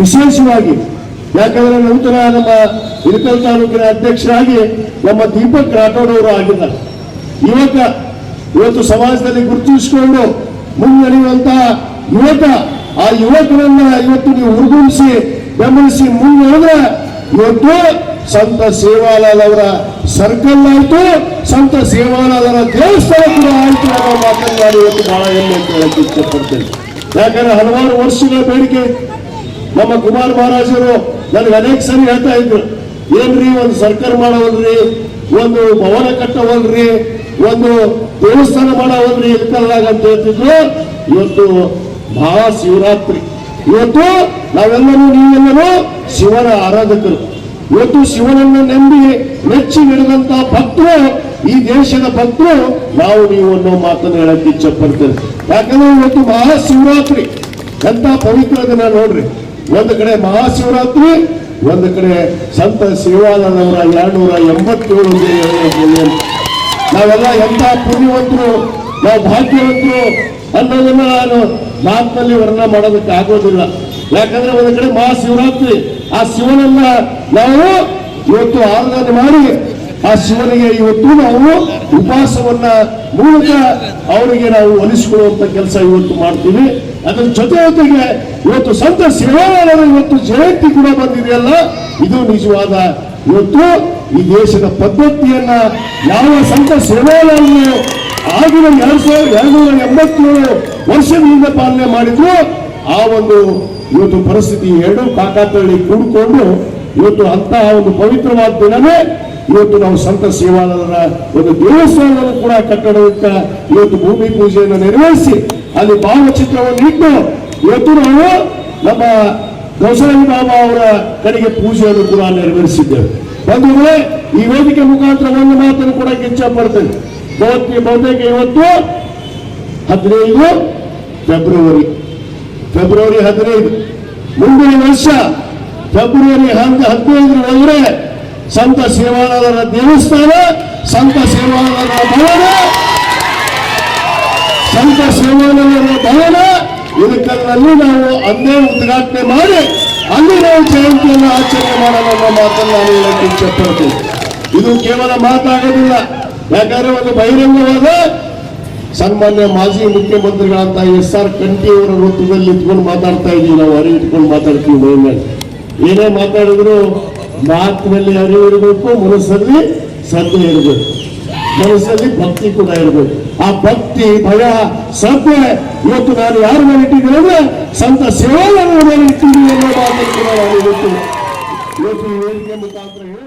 ವಿಶೇಷವಾಗಿ, ಯಾಕಂದ್ರೆ ನೂತನ ನಮ್ಮ ಇಳಕಲ್ ತಾಲೂಕಿನ ಅಧ್ಯಕ್ಷರಾಗಿ ನಮ್ಮ ದೀಪಕ್ ರಾಠೋಡ್ ಅವರು ಆಗಿದ್ದಾರೆ ಯುವಕ, ಇವತ್ತು ಸಮಾಜದಲ್ಲಿ ಗುರುತಿಸಿಕೊಂಡು ಮುನ್ನಡೆಯುವಂತಹ ಯುವಕ, ಆ ಯುವಕರನ್ನ ಇವತ್ತು ನೀವು ಹುರುಗುಣಿಸಿ ಬೆಂಬಲಿಸಿ ಮುನ್ನಡೆದ್ರೆ ಇವತ್ತು ಸಂತ ಸೇವಾಲಾಲ್ ಅವರ ಸರ್ಕಲ್ ಆಯ್ತು, ಸಂತ ಸೇವಾಲಾಲ್ ಅವರ ದೇವಸ್ಥಾನ ಕೂಡ ಆಯ್ತು ಅನ್ನೋ ಮಾತನಾಡಿ ಇವತ್ತು ಬಹಳ ಹೆಮ್ಮೆ ಅಂತ ಹೇಳಕ್ಕೆ ಇಷ್ಟಪಡ್ತೇನೆ ಯಾಕಂದ್ರೆ ಹಲವಾರು ವರ್ಷಗಳ ಬೇಡಿಕೆ. ನಮ್ಮ ಕುಮಾರ್ ಮಹಾರಾಜರು ನನಗೆ ಅನೇಕ ಸರಿ ಹೇಳ್ತಾ ಇದ್ರು, ಏನ್ರಿ ಒಂದು ಸರ್ಕಾರ ಮಾಡವಲ್ರಿ, ಒಂದು ಭವನ ಕಟ್ಟವಲ್ರಿ, ಒಂದು ದೇವಸ್ಥಾನ ಮಾಡವಲ್ರಿ ಎತ್ತಲ್ಲಾಗ ಅಂತ ಹೇಳ್ತಿದ್ರು. ಇವತ್ತು ಮಹಾಶಿವರಾತ್ರಿ. ಇವತ್ತು ನಾವೆಲ್ಲರೂ ನೀವೆಲ್ಲರೂ ಶಿವನ ಆರಾಧಕರು. ಇವತ್ತು ಶಿವನನ್ನು ನಂಬಿ ಮೆಚ್ಚಿ ನಡೆದಂತ ಭಕ್ತರು, ಈ ದೇಶದ ಭಕ್ತರು, ನಾವು ನೀವು ಅನ್ನೋ ಮಾತನ್ನು ಹೇಳಕ್ಕೆ ಇಚ್ಛೆ ಪಡ್ತೇವೆ. ಯಾಕಂದ್ರೆ ಇವತ್ತು ಮಹಾಶಿವರಾತ್ರಿ, ಎಂತ ಪವಿತ್ರ ದಿನ ನೋಡ್ರಿ. ಒಂದು ಕಡೆ ಮಹಾಶಿವರಾತ್ರಿ, ಒಂದು ಕಡೆ ಸಂತ ಶಿವಾನಂದವರ ಎರಡ್ನೂರ ಎಂಬತ್ತೇಳು ನಾವೆಲ್ಲ ಎಂತ ಪುಣ್ಯವಂತರು, ನಾವು ಭಾಗ್ಯವಂತರು ಅನ್ನೋದನ್ನ ನಾನು ಮಾತಿನಲ್ಲಿ ವರ್ಣ ಮಾಡೋದಕ್ಕೆ ಆಗೋದಿಲ್ಲ. ಯಾಕಂದ್ರೆ ಒಂದು ಕಡೆ ಮಹಾಶಿವರಾತ್ರಿ, ಆ ಶಿವನನ್ನ ನಾವು ಇವತ್ತು ಆರಾಧನೆ ಮಾಡಿ, ಆ ಶಿವನಿಗೆ ಇವತ್ತು ನಾವು ಉಪವಾಸವನ್ನ ಮೂಲಕ ಅವರಿಗೆ ನಾವು ಒಲಿಸಿಕೊಳ್ಳುವಂತ ಕೆಲಸ ಇವತ್ತು ಮಾಡ್ತೀವಿ. ಅದರ ಜೊತೆ ಜೊತೆಗೆ ಇವತ್ತು ಸಂತ ಸೇವಾಲಾಲರ ಇವತ್ತು ಜಯಂತಿ ಕೂಡ ಬಂದಿದೆಯಲ್ಲ, ಇದು ನಿಜವಾದ ಇವತ್ತು ಈ ದೇಶದ ಪದ್ಧತಿಯನ್ನ ಯಾವ ಸಂತ ಸೇವಾಲಾಲರು ಆಗಿನ ಎರಡ್ ಸಾವಿರದ ಎರಡ್ನೂರ ಎಂಬತ್ತೇಳು ವರ್ಷದಿಂದ ಪಾಲನೆ ಮಾಡಿದ್ರು, ಆ ಒಂದು ಇವತ್ತು ಪರಿಸ್ಥಿತಿ ಎರಡು ಕಾಕಾತಳ್ಳಿ ಕೂಡಿಕೊಂಡು ಇವತ್ತು ಅಂತಹ ಒಂದು ಪವಿತ್ರವಾದ ದಿನವೇ ಇವತ್ತು ನಾವು ಸಂತ ಸೇವಾಲಯದ ಒಂದು ದೇವಸ್ಥಾನವನ್ನು ಕೂಡ ಕಟ್ಟಡಕ್ಕೆ ಇವತ್ತು ಭೂಮಿ ಪೂಜೆಯನ್ನು ನೆರವೇರಿಸಿ ಅಲ್ಲಿ ಭಾವಚಿತ್ರವನ್ನು ಇಟ್ಟು ಇವತ್ತು ನಾವು ನಮ್ಮ ಗೌಸರಾಯಿ ಬಾಬಾ ಅವರ ಕಡೆಗೆ ಪೂಜೆಯನ್ನು ಕೂಡ ನೆರವೇರಿಸಿದ್ದೇವೆ. ಬಂಧುಗಳೇ ಈ ವೇದಿಕೆ ಮುಖಾಂತರ ಒಂದು ಮಾತನ್ನು ಕೂಡ ಇಚ್ಛೆ ಪಡ್ತೇನೆ ಬಹುತೇಕ ಬಹುತೇಕ ಇವತ್ತು ಹದಿನೈದು ಫೆಬ್ರವರಿ. ಫೆಬ್ರವರಿ ಹದಿನೈದು. ಮುಂದಿನ ವರ್ಷ ಫೆಬ್ರವರಿ ಹಂತ ಹದಿನೈದರೊಳಗಡೆ ಸಂತ ಸೇವಾನಂದರ ದೇವಸ್ಥಾನ, ಸಂತ ಸೇವಾನಂದರ ಭವನ, ಸಂತ ಸೇವಾನಂದರ ಭವನ ಇದಕ್ಕೆಲ್ಲಲ್ಲಿ ನಾವು ಅಂದೇ ಉದ್ಘಾಟನೆ ಮಾಡಿ, ಅಲ್ಲಿ ನಾವು ಜಯಂತಿಯನ್ನು ಆಚರಣೆ ಮಾಡೋಣ ಅನ್ನೋ ಮಾತನ್ನು ನಾನು ಹೇಳಕ್ಕೆ ಇಷ್ಟಪಡ್ತೀನಿ. ಇದು ಕೇವಲ ಮಾತಾಗೋದಿಲ್ಲ. ಯಾಕಂದ್ರೆ ಒಂದು ಬಹಿರಂಗವಾದ ಸನ್ಮಾನ್ಯ ಮಾಜಿ ಮುಖ್ಯಮಂತ್ರಿಗಳಂತ ಎಸ್ ಆರ್ ಕಂಠಿ ಅವರ ವೃತ್ತದಲ್ಲಿ ಇಟ್ಕೊಂಡು ಮಾತಾಡ್ತಾ ಇದ್ದೀವಿ. ನಾವು ಅರಿವು ಇಟ್ಕೊಂಡು ಮಾತಾಡ್ತೀವಿ ಮೈ ಏನೇ ಮಾತಾಡಿದ್ರು ಮಾತಿನಲ್ಲಿ ಅರಿವು ಇರಬೇಕು, ಮನಸ್ಸಲ್ಲಿ ಶ್ರದ್ಧೆ ಇರಬೇಕು. ಮನಸ್ಸಲ್ಲಿ ಭಕ್ತಿ ಕೂಡ ಇರಬೇಕು. ಆ ಭಕ್ತಿ, ಭಯ ಶ್ರದ್ಧೆ ಇವತ್ತು ನಾನು ಯಾರ ಮೇಲೆ ಇಟ್ಟಿದ್ದೀನಿ ಅಂದ್ರೆ ಸಂತ ಸೇವಾಲಯ ಮೇಲೆ ಇಟ್ಟಿದ್ದೀನಿ ಅನ್ನೋ ಮಾತನ್ನು ಕೂಡ ನಾನು ಇವತ್ತು ಇವತ್ತು ಮುಖಾಂತರ